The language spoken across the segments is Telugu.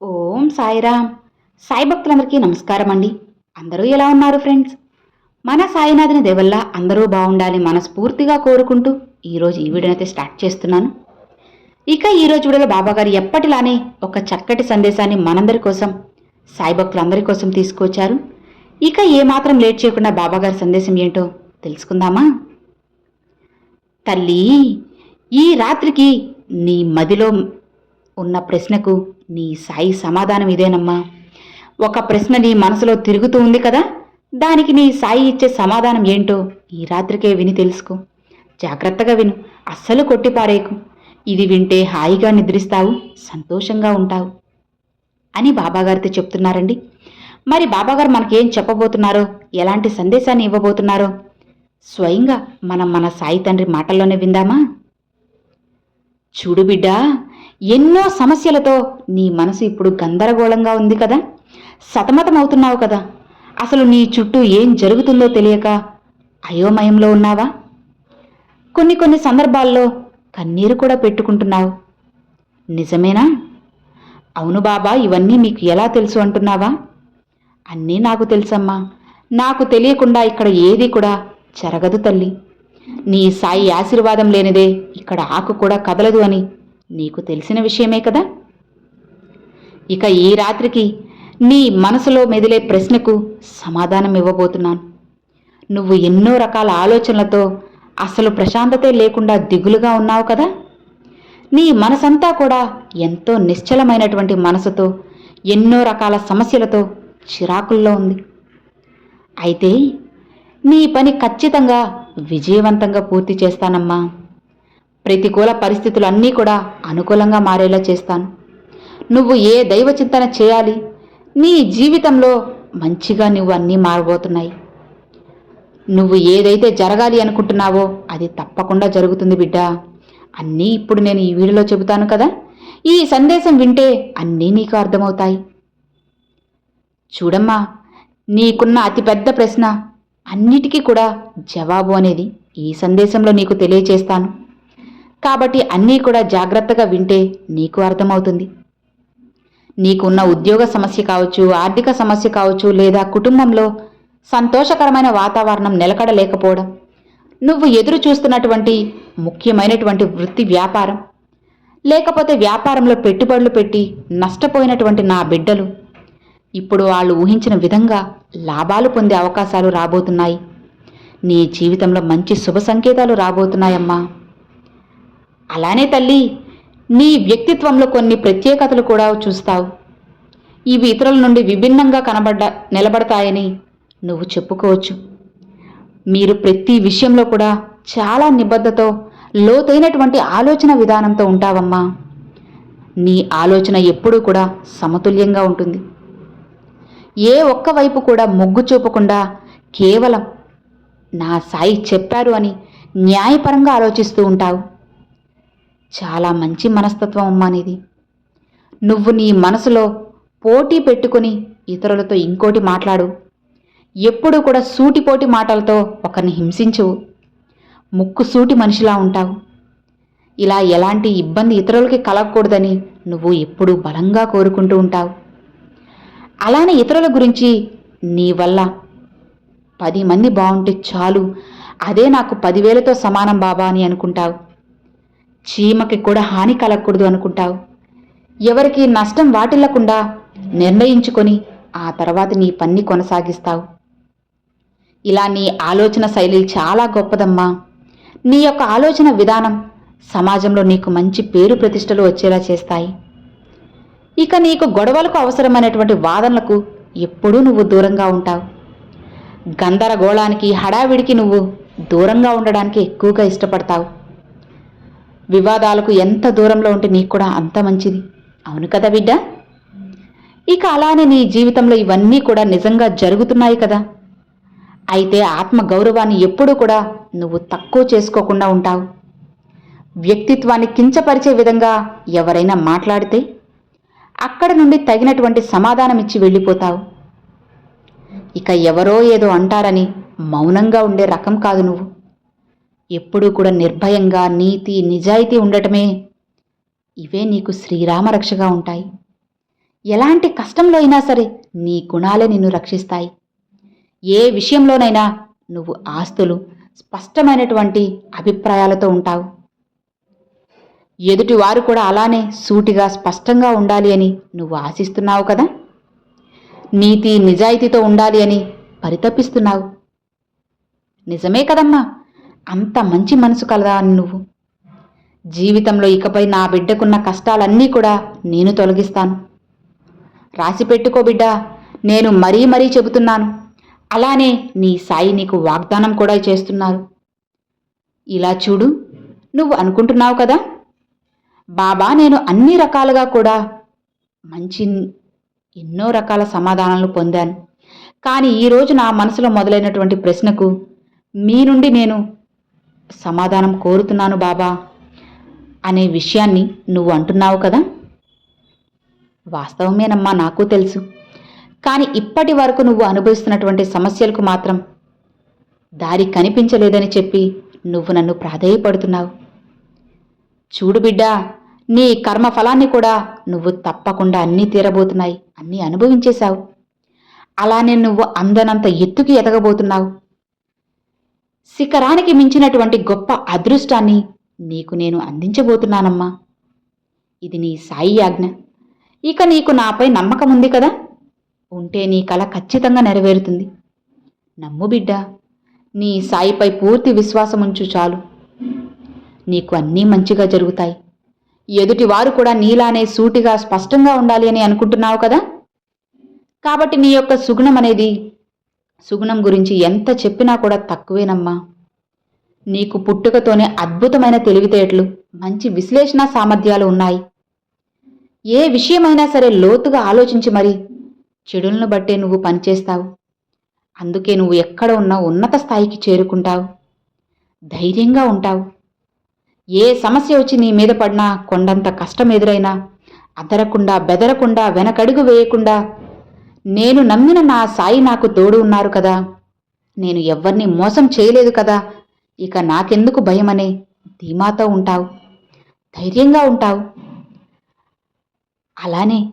ఓం సాయిరామ్. సాయి భక్తులందరికీ నమస్కారం అండి అందరూ ఎలా ఉన్నారు ఫ్రెండ్స్? మన సాయినాథుని దేవల్ల అందరూ బాగుండాలి మనస్ఫూర్తిగా కోరుకుంటూ ఈరోజు ఈ వీడియోని అయితే స్టార్ట్ చేస్తున్నాను. ఇక ఈరోజు వీడియోలో బాబాగారు ఎప్పటిలానే ఒక చక్కటి సందేశాన్ని మనందరి కోసం సాయి భక్తులందరి కోసం తీసుకొచ్చారు. ఇక ఏమాత్రం లేట్ చేయకుండా బాబాగారి సందేశం ఏంటో తెలుసుకుందామా? తల్లి ఈ రాత్రికి నీ మదిలో ఉన్న ప్రశ్నకు నీ సాయి సమాధానం ఇదేనమ్మా. ఒక ప్రశ్న నీ మనసులో తిరుగుతూ ఉంది కదా దానికి నీ సాయి ఇచ్చే సమాధానం ఏంటో ఈ రాత్రికే విని తెలుసుకో. జాగ్రత్తగా విను అస్సలు కొట్టిపారేకు ఇది వింటే హాయిగా నిద్రిస్తావు సంతోషంగా ఉంటావు అని బాబాగారితో చెప్తున్నారండి. మరి బాబాగారు మనకేం చెప్పబోతున్నారో ఎలాంటి సందేశాన్ని ఇవ్వబోతున్నారో స్వయంగా మనం మన సాయి తండ్రి మాటల్లోనే విందామా? చూడు బిడ్డా ఎన్నో సమస్యలతో నీ మనసు ఇప్పుడు గందరగోళంగా ఉంది కదా? సతమతమవుతున్నావు కదా? అసలు నీ చుట్టూ ఏం జరుగుతుందో తెలియక అయోమయంలో ఉన్నావా? కొన్ని కొన్ని సందర్భాల్లో కన్నీరు కూడా పెట్టుకుంటున్నావు. నిజమేనా? అవును బాబా ఇవన్నీ మీకు ఎలా తెలుసు అంటున్నావా? అన్నీ నాకు తెలుసమ్మా. నాకు తెలియకుండా ఇక్కడ ఏది కూడా జరగదు తల్లి. నీ సాయి ఆశీర్వాదం లేనిదే ఇక్కడ ఆకు కూడా కదలదు అని నీకు తెలిసిన విషయమే కదా? ఇక ఈ రాత్రికి నీ మనసులో మెదిలే ప్రశ్నకు సమాధానం ఇవ్వబోతున్నాను. నువ్వు ఎన్నో రకాల ఆలోచనలతో అసలు ప్రశాంతతే లేకుండా దిగులుగా ఉన్నావు కదా? నీ మనసంతా కూడా ఎంతో నిశ్చలమైనటువంటి మనసుతో ఎన్నో రకాల సమస్యలతో చిరాకుల్లో ఉంది. అయితే నీ పని ఖచ్చితంగా విజయవంతంగా పూర్తి చేస్తానమ్మా. ప్రతికూల పరిస్థితులు అన్నీ కూడా అనుకూలంగా మారేలా చేస్తాను. నువ్వు ఏ దైవ చింతన చేయాలి? నీ జీవితంలో మంచిగా నువ్వు అన్నీ మారబోతున్నాయి. నువ్వు ఏదైతే జరగాలి అనుకుంటున్నావో అది తప్పకుండా జరుగుతుంది బిడ్డ. అన్నీ ఇప్పుడు నేను ఈ వీడియోలో చెబుతాను కదా? ఈ సందేశం వింటే అన్నీ నీకు అర్థమవుతాయి. చూడమ్మా నీకున్న అతిపెద్ద ప్రశ్న అన్నిటికీ కూడా జవాబు అనేది ఈ సందేశంలో నీకు తెలియచేస్తాను. కాబట్టి అన్నీ కూడా జాగ్రత్తగా వింటే నీకు అర్థమవుతుంది. నీకున్న ఉద్యోగ సమస్య కావచ్చు ఆర్థిక సమస్య కావచ్చు లేదా కుటుంబంలో సంతోషకరమైన వాతావరణం నిలకడలేకపోవడం నువ్వు ఎదురు చూస్తున్నటువంటి ముఖ్యమైనటువంటి వృత్తి వ్యాపారం లేకపోతే వ్యాపారంలో పెట్టుబడులు పెట్టి నష్టపోయినటువంటి నా బిడ్డలు ఇప్పుడు వాళ్ళు ఊహించిన విధంగా లాభాలు పొందే అవకాశాలు రాబోతున్నాయి. నీ జీవితంలో మంచి శుభ సంకేతాలు రాబోతున్నాయమ్మా. అలానే తల్లి నీ వ్యక్తిత్వంలో కొన్ని ప్రత్యేకతలు కూడా చూస్తావు. ఇవి ఇతరుల నుండి విభిన్నంగా కనబడ్డ నిలబడతాయని నువ్వు చెప్పుకోవచ్చు. మీరు ప్రతి విషయంలో కూడా చాలా నిబద్ధతో లోతైనటువంటి ఆలోచన విధానంతో ఉంటావమ్మా. నీ ఆలోచన ఎప్పుడూ కూడా సమతుల్యంగా ఉంటుంది. ఏ ఒక్క వైపు కూడా మొగ్గు చూపకుండా కేవలం నా సాయి చెప్పారు అని న్యాయపరంగా ఆలోచిస్తూ ఉంటావు. చాలా మంచి మనస్తత్వం అమ్మా నీది. నువ్వు నీ మనసులో పోటీ పెట్టుకుని ఇతరులతో ఇంకోటి మాట్లాడు. ఎప్పుడూ కూడా సూటిపోటి మాటలతో ఒకరిని హింసించవు ముక్కు సూటి మనిషిలా ఉంటావు. ఇలా ఎలాంటి ఇబ్బంది ఇతరులకి కలగకూడదని నువ్వు ఎప్పుడూ బలంగా కోరుకుంటూ ఉంటావు. అలానే ఇతరుల గురించి నీ వల్ల పది మంది బాగుంటే చాలు. అదే నాకు పదివేలతో సమానం బాబా అని అనుకుంటావు. చీమకి కూడా హాని కలగకూడదు అనుకుంటావు. ఎవరికి నష్టం వాటిల్లకుండా నిర్ణయించుకొని ఆ తర్వాత నీ పన్ని కొనసాగిస్తావు. ఇలా నీ ఆలోచన శైలి చాలా గొప్పదమ్మా. నీ యొక్క ఆలోచన విధానం సమాజంలో నీకు మంచి పేరు ప్రతిష్టలు వచ్చేలా చేస్తాయి. ఇక నీకు గొడవలకు అవసరమైనటువంటి వాదనలకు ఎప్పుడూ నువ్వు దూరంగా ఉంటావు. గందరగోళానికి హడావిడికి నువ్వు దూరంగా ఉండడానికి ఎక్కువగా ఇష్టపడతావు. వివాదాలకు ఎంత దూరంలో ఉంటే నీకు కూడా అంత మంచిది. అవును కదా బిడ్డ? ఇక అలానే నీ జీవితంలో ఇవన్నీ కూడా నిజంగా జరుగుతున్నాయి కదా. అయితే ఆత్మ గౌరవాన్ని ఎప్పుడూ కూడా నువ్వు తక్కువ చేసుకోకుండా ఉంటావు. వ్యక్తిత్వాన్ని కించపరిచే విధంగా ఎవరైనా మాట్లాడితే అక్కడ నుండి తగినటువంటి సమాధానం ఇచ్చి వెళ్ళిపోతావు. ఇక ఎవరో ఏదో అంటారని మౌనంగా ఉండే రకం కాదు నువ్వు. ఎప్పుడూ కూడా నిర్భయంగా నీతి నిజాయితీ ఉండటమే. ఇవే నీకు శ్రీరామరక్షగా ఉంటాయి. ఎలాంటి కష్టంలో అయినా సరే నీ గుణాలే నిన్ను రక్షిస్తాయి. ఏ విషయంలోనైనా నువ్వు ఆస్తులు స్పష్టమైనటువంటి అభిప్రాయాలతో ఉంటావు. ఎదుటి వారు కూడా అలానే సూటిగా స్పష్టంగా ఉండాలి అని నువ్వు ఆశిస్తున్నావు కదా? నీతి నిజాయితీతో ఉండాలి అని పరితపిస్తున్నావు. నిజమే కదమ్మా? అంత మంచి మనసు కలదా అని నువ్వు. జీవితంలో ఇకపై నా బిడ్డకున్న కష్టాలన్నీ కూడా నేను తొలగిస్తాను. రాసి పెట్టుకో బిడ్డ నేను మరీ మరీ చెబుతున్నాను. అలానే నీ సాయి నీకు వాగ్దానం కూడా చేస్తున్నారు. ఇలా చూడు నువ్వు అనుకుంటున్నావు కదా? బాబా నేను అన్ని రకాలుగా కూడా మంచి ఎన్నో రకాల సమాధానాలు పొందాను. కానీ ఈరోజు నా మనసులో మొదలైనటువంటి ప్రశ్నకు మీ నుండి నేను సమాధానం కోరుతున్నాను బాబా అనే విషయాన్ని నువ్వు అంటున్నావు కదా? వాస్తవమేనమ్మా నాకు తెలుసు. కానీ ఇప్పటి వరకు నువ్వు అనుభవిస్తున్నటువంటి సమస్యలకు మాత్రం దారి కనిపించలేదని చెప్పి నువ్వు నన్ను ప్రాధేయపడుతున్నావు. చూడు బిడ్డా నీ కర్మ ఫలాన్ని కూడా నువ్వు తప్పకుండా అన్నీ తీరబోతున్నాయి అన్నీ అనుభవించేశావు. అలానే నువ్వు అందనంత ఎత్తుకి ఎదగబోతున్నావు. శిఖరానికి మించినటువంటి గొప్ప అదృష్టాన్ని నీకు నేను అందించబోతున్నానమ్మా. ఇది నీ సాయి ఆజ్ఞ. ఇక నీకు నాపై నమ్మకం ఉంది కదా? ఉంటే నీ కల ఖచ్చితంగా నెరవేరుతుంది. నమ్ము బిడ్డ నీ సాయిపై పూర్తి విశ్వాసం ఉంచు చాలు. నీకు అన్నీ మంచిగా జరుగుతాయి. ఎదుటివారు కూడా నీలానే సూటిగా స్పష్టంగా ఉండాలి అని అనుకుంటున్నావు కదా? కాబట్టి నీ యొక్క సుగుణం అనేది సుగుణం గురించి ఎంత చెప్పినా కూడా తక్కువేనమ్మా. నీకు పుట్టుకతోనే అద్భుతమైన తెలివితేటలు మంచి విశ్లేషణ సామర్థ్యాలు ఉన్నాయి. ఏ విషయమైనా సరే లోతుగా ఆలోచించి మరి చెడులను బట్టే నువ్వు పనిచేస్తావు. అందుకే నువ్వు ఎక్కడ ఉన్నా ఉన్నత స్థాయికి చేరుకుంటావు. ధైర్యంగా ఉంటావు. ఏ సమస్య వచ్చి నీ మీద పడినా కొండంత కష్టం ఎదురైనా అదరకుండా బెదరకుండా వెనకడుగు వేయకుండా నేను నమ్మిన నా సాయి నాకు తోడు ఉన్నారు కదా. నేను ఎవ్వరిని మోసం చేయలేదు కదా. ఇక నాకెందుకు భయమనే ధీమాతో ఉంటావు. ధైర్యంగా ఉంటావు. అలానే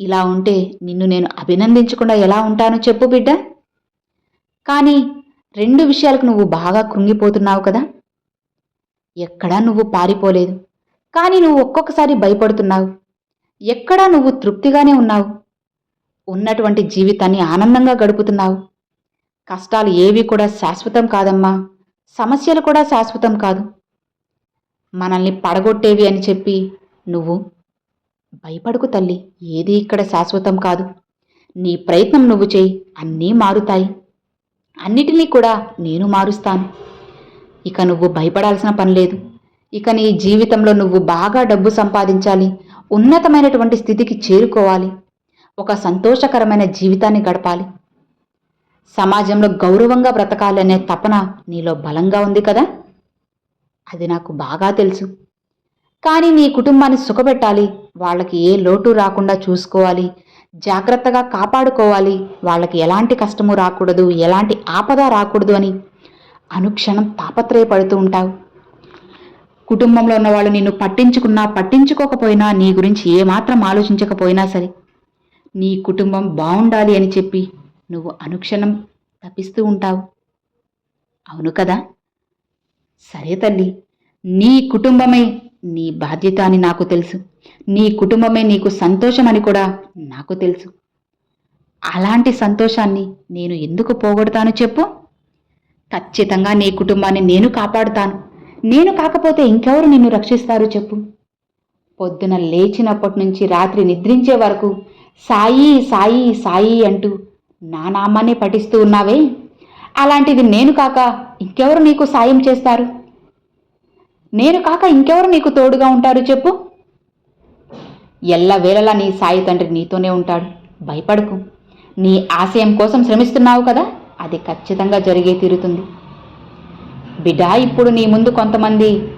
ఇలా ఉంటే నిన్ను నేను అభినందించకుండా ఎలా ఉంటానో చెప్పు బిడ్డ. కానీ రెండు విషయాలకు నువ్వు బాగా కృంగిపోతున్నావు కదా. ఎక్కడా నువ్వు పారిపోలేదు. కానీ నువ్వు ఒక్కొక్కసారి భయపడుతున్నావు. ఎక్కడా నువ్వు తృప్తిగానే ఉన్నావు. ఉన్నటువంటి జీవితాన్ని ఆనందంగా గడుపుతున్నావు. కష్టాలు ఏవి కూడా శాశ్వతం కాదమ్మా. సమస్యలు కూడా శాశ్వతం కాదు. మనల్ని పడగొట్టేవి అని చెప్పి నువ్వు భయపడుకు తల్లి. ఏది ఇక్కడ శాశ్వతం కాదు. నీ ప్రయత్నం నువ్వు చేయి. అన్నీ మారుతాయి. అన్నిటినీ కూడా నేను మారుస్తాను. ఇక నువ్వు భయపడాల్సిన పని లేదు. ఇక నీ జీవితంలో నువ్వు బాగా డబ్బు సంపాదించాలి. ఉన్నతమైనటువంటి స్థితికి చేరుకోవాలి. ఒక సంతోషకరమైన జీవితాన్ని గడపాలి. సమాజంలో గౌరవంగా బ్రతకాలనే తపన నీలో బలంగా ఉంది కదా? అది నాకు బాగా తెలుసు. కానీ నీ కుటుంబాన్ని సుఖపెట్టాలి. వాళ్ళకి ఏ లోటు రాకుండా చూసుకోవాలి. జాగ్రత్తగా కాపాడుకోవాలి. వాళ్ళకి ఎలాంటి కష్టము రాకూడదు ఎలాంటి ఆపద రాకూడదు అని అనుక్షణం తాపత్రయపడుతూ ఉంటావు. కుటుంబంలో ఉన్న వాళ్ళు నిన్ను పట్టించుకున్నా పట్టించుకోకపోయినా నీ గురించి ఏమాత్రం ఆలోచించకపోయినా సరే నీ కుటుంబం బాగుండాలి అని చెప్పి నువ్వు అనుక్షణం తపిస్తూ ఉంటావు. అవును కదా? సరే తల్లి నీ కుటుంబమే నీ బాధ్యత అని నాకు తెలుసు. నీ కుటుంబమే నీకు సంతోషం అని కూడా నాకు తెలుసు. అలాంటి సంతోషాన్ని నేను ఎందుకు పోగొడతాను చెప్పు. ఖచ్చితంగా నీ కుటుంబాన్ని నేను కాపాడుతాను. నేను కాకపోతే ఇంకెవరు నిన్ను రక్షిస్తారు చెప్పు. పొద్దున లేచినప్పటి నుంచి రాత్రి నిద్రించే వరకు సాయి సాయి సాయి అంటూ నా నామాన్ని పఠిస్తూ ఉన్నావే? అలాంటిది నేను కాక ఇంకెవరు నీకు సాయం చేస్తారు? నేను కాక ఇంకెవరు నీకు తోడుగా ఉంటారు చెప్పు? ఎల్లవేళలా నీ సాయి తండ్రి నీతోనే ఉంటాడు. భయపడకు. నీ ఆశయం కోసం శ్రమిస్తున్నావు కదా? అది ఖచ్చితంగా జరిగే తీరుతుంది. బిడ్డా ఇప్పుడు నీ ముందు కొంతమంది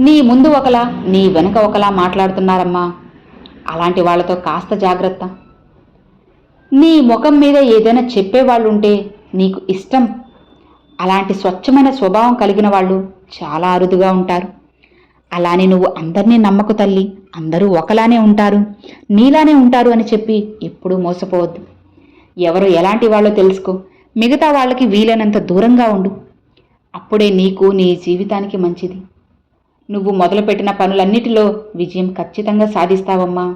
నీ ముందు ఒకలా నీ వెనుక ఒకలా మాట్లాడుతున్నారమ్మా. అలాంటి వాళ్ళతో కాస్త జాగ్రత్త. నీ ముఖం మీద ఏదైనా చెప్పేవాళ్ళుంటే నీకు ఇష్టం. అలాంటి స్వచ్ఛమైన స్వభావం కలిగిన వాళ్ళు చాలా అరుదుగా ఉంటారు. అలానే నువ్వు అందరినీ నమ్మకు తల్లి. అందరూ ఒకలానే ఉంటారు. నీలానే ఉంటారు అని చెప్పి ఎప్పుడూ మోసపోవద్దు. ఎవరు ఎలాంటి వాళ్ళో తెలుసుకో. మిగతా వాళ్ళకి వీలైనంత దూరంగా ఉండు. అప్పుడే నీకు నీ జీవితానికి మంచిది. నువ్వు మొదలుపెట్టిన పనులన్నిటిలో విజయం ఖచ్చితంగా సాధిస్తావమ్మా.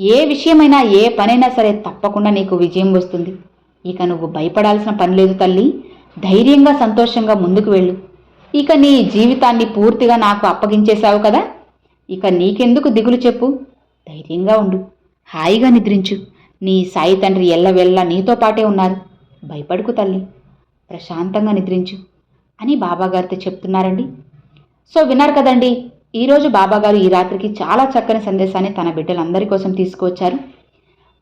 ఏ విషయమైనా ఏ పనైనా సరే తప్పకుండా నీకు విజయం వస్తుంది. ఇక నువ్వు భయపడాల్సిన పని లేదు తల్లి. ధైర్యంగా సంతోషంగా ముందుకు వెళ్ళు. ఇక నీ జీవితాన్ని పూర్తిగా నాకు అప్పగించేశావు కదా. ఇక నీకెందుకు దిగులు చెప్పు. ధైర్యంగా ఉండు. హాయిగా నిద్రించు. నీ సాయి తండ్రి ఎల్లవెల్లా నీతో పాటే ఉన్నారు. భయపడుకు తల్లి. ప్రశాంతంగా నిద్రించు అని బాబాగారితో చెప్తున్నారండి. సో విన్నారు కదండి. ఈరోజు బాబాగారు ఈ రాత్రికి చాలా చక్కని సందేశాన్ని తన బిడ్డలందరి కోసం తీసుకువచ్చారు.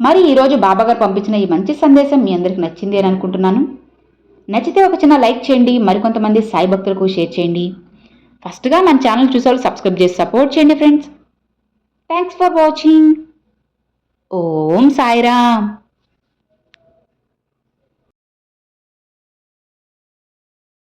మరి ఈరోజు బాబాగారు పంపించిన ఈ మంచి సందేశం మీ అందరికి నచ్చింది అని అనుకుంటున్నాను. నచ్చితే ఒక చిన్న లైక్ చేయండి మరికొంతమంది సాయి భక్తులకు షేర్ చేయండి. ఫస్ట్గా మన ఛానల్ చూసేవాళ్ళు సబ్స్క్రైబ్ చేసి సపోర్ట్ చేయండి friends thanks for watching Om Sairam.